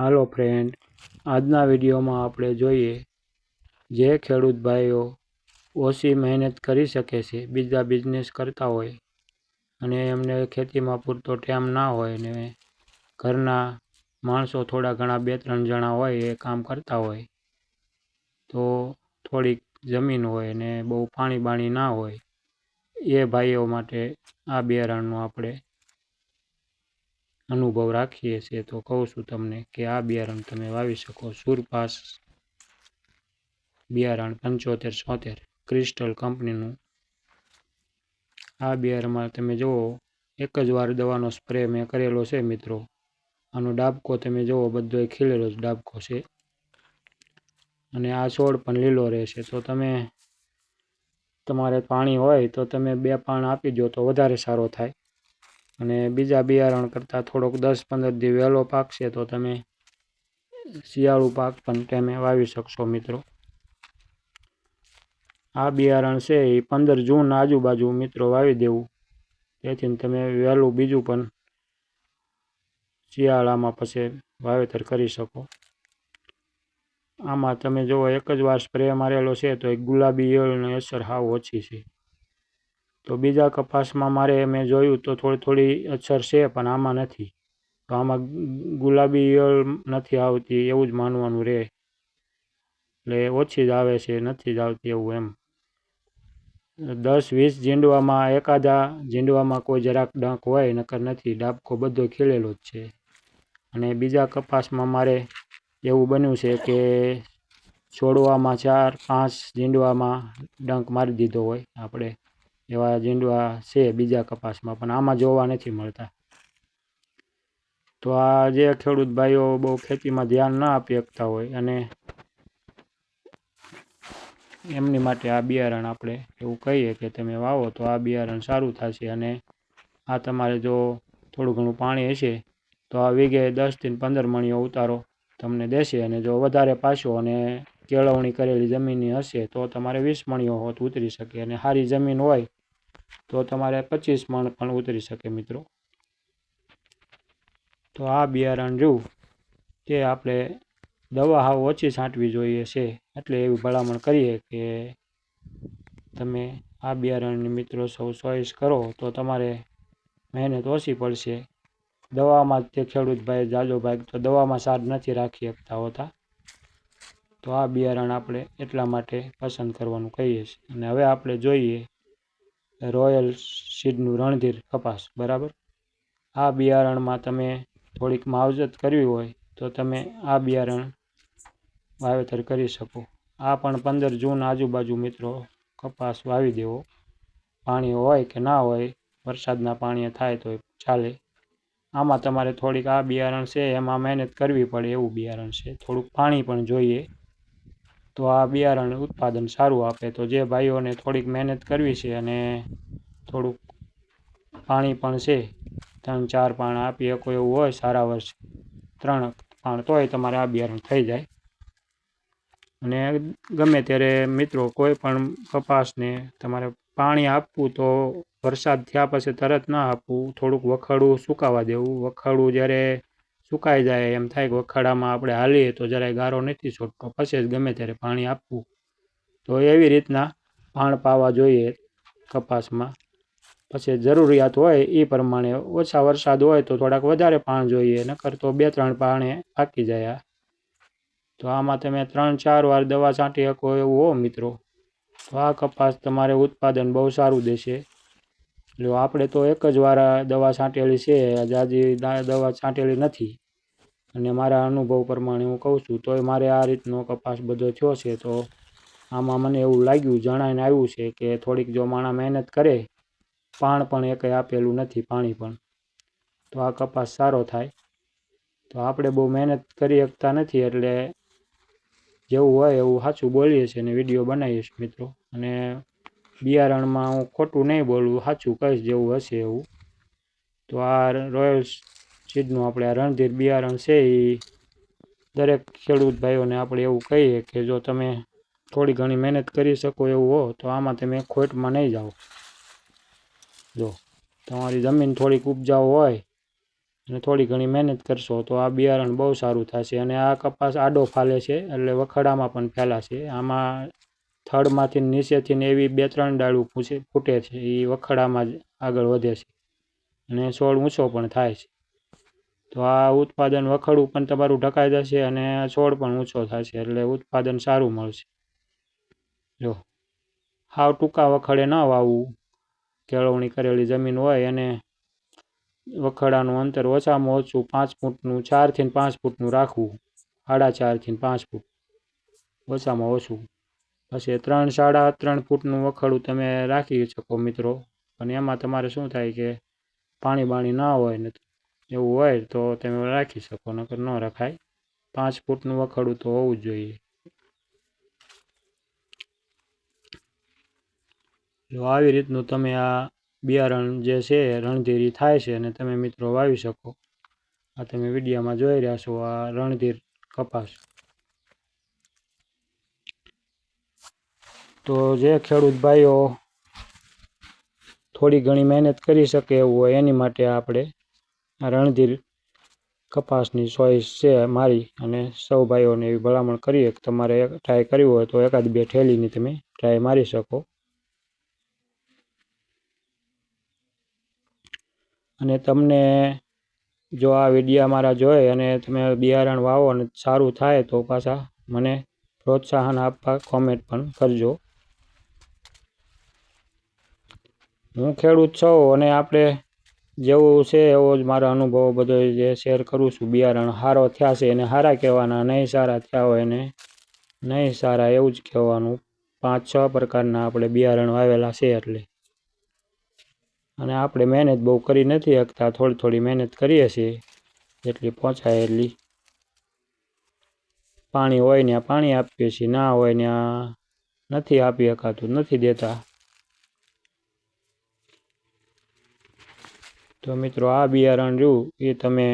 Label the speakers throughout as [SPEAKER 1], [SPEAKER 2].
[SPEAKER 1] હાલો friend આજના વિડીયોમાં આપણે જોઈએ જે ખેડૂત ભાઈઓ ઓછી મહેનત કરી શકે છે, બીજા બિઝનેસ કરતા હોય અને એમને ખેતીમાં પૂરતો ટાઈમ ના હોય ને ઘરના માણસો થોડા ઘણા બે ત્રણ જણા હોય એ કામ કરતા હોય, તો થોડીક જમીન હોય ને બહુ પાણી બાણી ના હોય, એ ભાઈઓ માટે આ બિયારણનું આપણે અનુભવ રાખીએ છીએ. તો કહું છું તમને કે આ બિયારણ તમે વાવી શકો. સુરપાસ બિયારણ પંચોતેર છોતેર. ક્રિસ્ટલ કંપનીનું આ બિયારણમાં તમે જુઓ, એક જ વાર દવાનો સ્પ્રે મેં કરેલો છે મિત્રો. આનો ડાબકો તમે જુઓ બધો ખીલેલો જ ડાબકો છે. અને આ છોડ પણ લીલો રહેશે. તો તમે, તમારે પાણી હોય તો તમે બે પાણ આપી દો તો વધારે સારો થાય. અને બીજા બિયારણ કરતાં થોડોક દસ પંદર દી વહેલો પાકશે તો તમે શિયાળુ પાક પણ તમે વાવી શકશો મિત્રો. આ બિયારણ છે એ પંદર જૂન આજુબાજુ મિત્રો વાવી દેવું. તેથી તમે વહેલું બીજું પણ શિયાળામાં પછી વાવેતર કરી શકો. આમાં તમે જુઓ એક જ વાર સ્પ્રે મારેલો છે તો એક ગુલાબી ઈયળની અસર સાવ ઓછી છે. તો બીજા કપાસમાં મારે મેં જોયું તો થોડી થોડી અસર છે, પણ આમાં નથી. તો આમાં ગુલાબી ઈયળ નથી આવતી, એવું જ માનવાનું રહે એટલે ઓછી જ આવે છે, નથી જ આવતી એવું એમ. દસ, વીસ ઝીંડવામાં એકાદા ઝીંડવામાં કોઈ જરાક ડંક હોય, નકર નથી ડાબકો બધો ખીલેલો જ છે. અને બીજા કપાસમાં મારે એવું બન્યું છે કે છોડવામાં ચાર, પાંચ ઝીંડવામાં ડંક મારી દીધો હોય, આપણે એવા જીંડવા છે બીજા કપાસમાં, પણ આમાં જોવા નથી મળતા. તો આ જે ખેડૂત ભાઈઓ બહુ ખેતીમાં ધ્યાન ના આપી શકતા હોય અને એમની માટે આ બિયારણ આપણે એવું કહીએ કે તમે વાવો તો આ બિયારણ સારું થશે અને આ તમારે જો થોડું ઘણું પાણી હશે તો આ વીઘે દસથી પંદર મણીઓ ઉતારો તમને દેશે અને જો વધારે પાછો અને કેળવણી કરેલી જમીનની હશે તો તમારે વીસ મણીઓ હોત ઉતરી શકે અને સારી જમીન હોય તો તમારે પચીસ મણ પણ ઉતરી શકે મિત્રો. તો આ બિયારણ રહ્યું તે આપણે દવા હાવ ઓછી છાંટવી જોઈએ છે, એટલે એવી ભલામણ કરીએ કે તમે આ બિયારણની મિત્રો સૌ ચોઈસ કરો, તો તમારે મહેનત ઓછી પડશે. દવામાં તે ખેડૂત ભાઈ જાજો ભાઈ તો દવામાં સાર નથી રાખી શકતા હોતા. તો આ બિયારણ આપણે એટલા માટે પસંદ કરવાનું કહીએ છીએ. અને હવે આપણે જોઈએ રોયલ સીડનું રણધીર કપાસ, બરાબર? આ બિયારણમાં તમે થોડીક માવજત કરવી હોય તો તમે આ બિયારણ વાવેતર કરી શકો. આ પણ પંદર જૂન આજુબાજુ મિત્રો કપાસ વાવી દેવો. પાણી હોય કે ના હોય, વરસાદના પાણી થાય તો ચાલે. આમાં તમારે થોડીક આ બિયારણ છે, એમાં મહેનત કરવી પડે એવું બિયારણ છે. થોડુંક પાણી પણ જોઈએ. તો આ બિયારણ ઉત્પાદન સારું આપે. તો જે ભાઈઓને થોડીક મહેનત કરવી છે અને થોડુંક પાણી પણ છે, ત્રણ ચાર પાણ આપી શકો એવું હોય સારા વર્ષ, ત્રણ પાણ તોય તમારે આ બિયારણ થઈ જાય. અને ગમે ત્યારે મિત્રો કોઈ પણ કપાસને તમારે પાણી આપવું તો વરસાદ થયા પછી તરત ના આપવું, થોડુંક વખાડું, સુકાવા દેવું. વખાડું જ્યારે સુકાઈ જાય એમ થાય કે વખાડામાં આપણે હાલીએ તો જરાય ગારો નથી છૂટતો પછી જ ગમે ત્યારે પાણી આપવું. તો એવી રીતના પાણ પાવા જોઈએ કપાસમાં. પછી જરૂરિયાત હોય એ પ્રમાણે ઓછા વરસાદ હોય તો થોડાક વધારે પાણ જોઈએ, નકર તો બે ત્રણ પાણે પાકી જાય. તો આમાં તમે ત્રણ ચાર વાર દવા છાંટી શકો એવું હો મિત્રો. તો આ કપાસ તમારે ઉત્પાદન બહુ સારું દેશે. એટલે આપણે તો એક જ વાર દવા છાંટેલી છે જાજી દવા છાંટેલી નથી. અને મારા અનુભવ પ્રમાણે હું કહું છું, તોય મારે આ રીતનો કપાસ બધો થયો છે, તો આમાં મને એવું લાગ્યું, જણાઈને આવ્યું છે કે થોડીક જો માણસ મહેનત કરે, પાણ પણ એકે આપેલું નથી, પાણી પણ. તો આ કપાસ સારો થાય. તો આપણે બહુ મહેનત કરી શકતા નથી, એટલે જેવું હોય એવું સાચું બોલીએ છીએ અને વીડિયો બનાવીએ છીએ મિત્રો. અને બિયારણમાં હું ખોટું નહીં બોલું, સાચું કહીશ જેવું હશે એવું. તો આ રોયલ સીડનું આપણે આ રણધીર બિયારણ છે એ દરેક ખેડૂત ભાઈઓને આપણે એવું કહીએ કે જો તમે થોડી ઘણી મહેનત કરી શકો એવું હો, તો આમાં તમે ખોટમાં નહીં જાઓ. જો, તમારી જમીન થોડીક ઉપજાઉ હોય અને થોડી ઘણી મહેનત કરશો, તો આ બિયારણ બહુ સારું થશે. અને આ કપાસ આડો ફાલે છે, એટલે વખડામાં પણ ફેલાશે. આમાં થડમાંથી નીચેથી ને એવી બે ત્રણ ડાળું પૂછે, ફૂટે છે એ વખડામાં જ આગળ વધે છે અને છોડ ઊંચો પણ થાય છે. તો આ ઉત્પાદન વખડું પણ તમારું ઢકાઈ જશે અને છોડ પણ ઊંચો થશે એટલે ઉત્પાદન સારું મળશે. જો, હાવ ટૂંકા વખડે ન વાવવું. કેળવણી કરેલી જમીન હોય અને વખડાનું અંતર ઓછામાં ઓછું પાંચ ફૂટનું, ચારથી પાંચ ફૂટનું રાખવું. સાડા ચારથી પાંચ ફૂટ. ઓછામાં ઓછું પછી ત્રણ સાડા ત્રણ ફૂટનું વખાડું તમે રાખી શકો મિત્રો. પણ એમાં તમારે શું થાય કે પાણી બાણી ના હોય ને એવું હોય તો તમે રાખી શકો, નકર ન રખાય. પાંચ ફૂટનું વખાડું તો હોવું જોઈએ. જો આવી રીતનું તમે આ બિયારણ જે છે, રણધીરી થાય છે અને તમે મિત્રો વાવી શકો. આ તમે વિડીયામાં જોઈ રહ્યા છો, આ રણધીર કપાસ. તો જે ખેડૂત ભાઈઓ થોડી ઘણી મહેનત કરી શકે એવું હોય, એની માટે આપણે રણધીર કપાસની ચોઈસ છે મારી અને સૌ ભાઈઓને એવી ભલામણ કરીએ કે તમારે ટ્રાય કરવી હોય તો એકાદ બે ઠેલીની તમે ટ્રાય મારી શકો. અને તમને જો આ વિડીયા મારા જોઈ અને તમે બિયારણ વાવો અને સારું થાય તો પાછા મને પ્રોત્સાહન આપવા કોમેન્ટ પણ કરજો. હું ખેડૂત છું અને આપણે જેવું છે એવો જ મારા અનુભવો બધો જે શેર કરું છું. બિયારણ સારો થયા છે એને સારા કહેવાના, નહીં સારા થયા હોય એને નહીં સારા એવું જ કહેવાનું. પાંચ છ પ્રકારના આપણે બિયારણ વાવેલા છે એટલે. અને આપણે મહેનત બહુ કરી નથી શકતા, થોડી થોડી મહેનત કરીએ છીએ. જેટલી પહોંચાય એટલી. પાણી હોય ત્યાં પાણી આપીએ છીએ, ના હોય ત્યાં નથી આપી શકાતું, નથી દેતા. તો મિત્રો આ બિયારણ રહ્યું એ તમે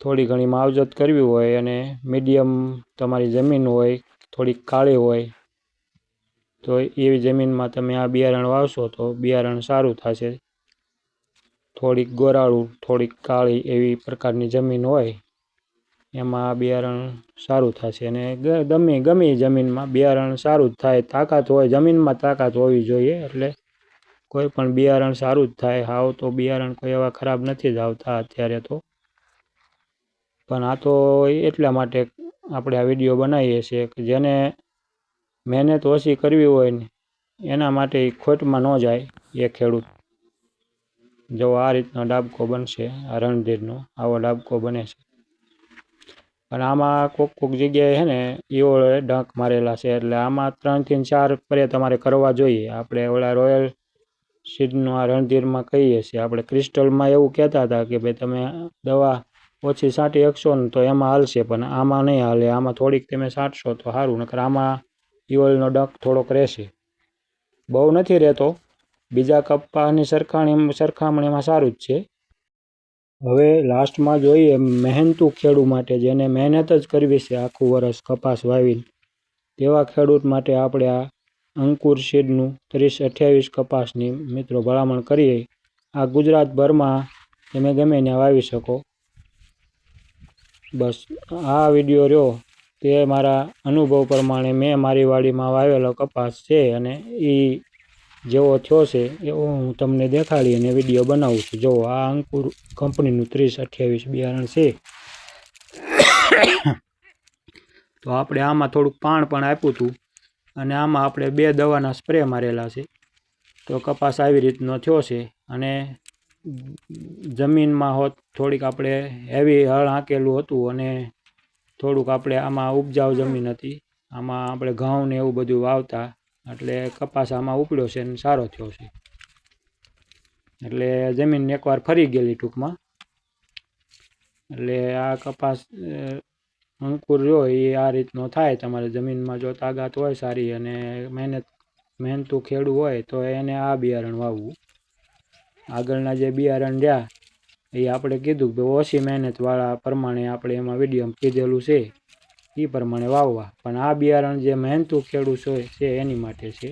[SPEAKER 1] થોડી ઘણી માવજત કરવી હોય અને મીડિયમ તમારી જમીન હોય, થોડીક કાળી હોય, તો એવી જમીનમાં તમે આ બિયારણ વાવશો તો બિયારણ સારું થશે. થોડીક ગોરાળું, થોડીક કાળી એવી પ્રકારની જમીન હોય, એમાં આ બિયારણ સારું થશે અને ગમે ગમે જમીનમાં બિયારણ સારું જ થાય, તાકાત હોય, જમીનમાં તાકાત હોવી જોઈએ એટલે કોઈ પણ બિયારણ સારું જ થાય, હાવ તો બિયારણ કોઈ એવા ખરાબ નથી જ આવતા અત્યારે તો. પણ આ તો એટલા માટે આપણે આ વીડિયો બનાવીએ છીએ કે જેને મહેનત ઓછી કરવી હોય ને, એના માટે ખોટમાં ન જાય એ ખેડૂત. જો આ રીતનો ડાબકો બનશે, આ રણધીરનો, આવો ડાબકો બને છે. પણ આમાં કોક કોક જગ્યાએ છે ને ઈવોળે ડંક મારેલા છે, એટલે આમાં ત્રણથી ચાર સ્પ્રે તમારે કરવા જોઈએ. આપણે ઓલા રોયલ સીડનો આ રણધીરમાં કહીએ છીએ. આપણે ક્રિસ્ટલમાં એવું કહેતા હતા કે ભાઈ તમે દવા ઓછી છાંટી શકશો ને તો એમાં હાલશે, પણ આમાં નહીં હાલે. આમાં થોડીક તમે છાંટશો તો સારું, નકર આમાં ઇવલનો ડંક થોડોક રહેશે. બહુ નથી રહેતો. બીજા કપ્પાની સરખામણી સરખામણીમાં સારું જ છે. હવે લાસ્ટમાં જોઈએ મહેનતુ ખેડૂત માટે, જેને મહેનત જ કરવી છે આખું વરસ કપાસ વાવીને, તેવા ખેડૂત માટે આપણે આ અંકુર શેડનું ત્રીસ અઠ્યાવીસ કપાસની મિત્રો ભલામણ કરીએ. આ ગુજરાતભરમાં તમે ગમે ત્યાં વાવી શકો. બસ, આ વીડિયો રહ્યો તે મારા અનુભવ પ્રમાણે મેં મારી વાડીમાં વાવેલો કપાસ છે અને એ જેવો થયો છે એવો હું તમને દેખાડી અને વીડિયો બનાવું છું. જુઓ આ અંકુર કંપનીનું ત્રીસ અઠ્યાવીસ બિયારણ છે. તો આપણે આમાં થોડુંક પાણ પણ આપ્યું હતું. અને આમાં આપણે બે દવાના સ્પ્રે મારેલા છે. તો કપાસ આવી રીતનો થયો છે અને જમીનમાં હોત થોડીક આપણે હેવી હળ હાંકેલું હતું અને થોડુંક આપણે આમાં ઉપજાઉ જમીન હતી. આમાં આપણે ઘઉં ને એવું બધું વાવતા એટલે કપાસ આમાં ઉપડ્યો છે અને સારો થયો છે. એટલે જમીન એકવાર ફરી ગયેલી ટૂંકમાં. એટલે આ કપાસ અંકુર રહ્યો એ આ રીતનો થાય. તમારે જમીનમાં જો તાકાત હોય સારી અને મહેનત, મહેનતું ખેડૂ હોય, તો એને આ બિયારણ વાવવું. આગળના જે બિયારણ રહ્યા, એ આપણે કીધું કે ઓછી મહેનતવાળા પ્રમાણે આપણે એમાં વિડીયોમાં કીધેલું છે એ પ્રમાણે વાવવા. પણ આ બિયારણ જે મહેનતું ખેડૂત છે એની માટે છે.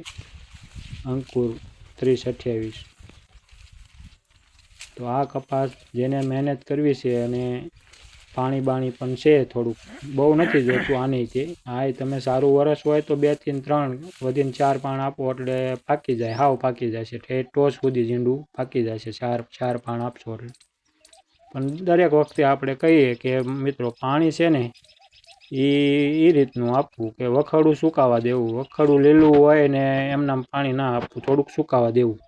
[SPEAKER 1] અંકુર ત્રીસ અઠ્યાવીસ. તો આ કપાસ જેને મહેનત કરવી છે અને પાણી બાણી પણ છે, થોડુંક બહુ નથી જોતું આની કે એ તમે સારું વરસ હોય તો બેથી ત્રણ, વધીને ચાર પાણ આપો એટલે પાકી જાય, હાવ પાકી જાય છે. ઠેઠ ટોચ સુધી ઝીંડું પાકી જાય છે, ચાર ચાર પાણ આપશો એટલે. પણ દરેક વખતે આપણે કહીએ કે, મિત્રો, પાણી છે ને એ એ રીતનું આપવું કે વખડું સુકાવા દેવું. વખડું લીલું હોય ને એમનામ પાણી ના આપવું, થોડુંક સુકાવા દેવું.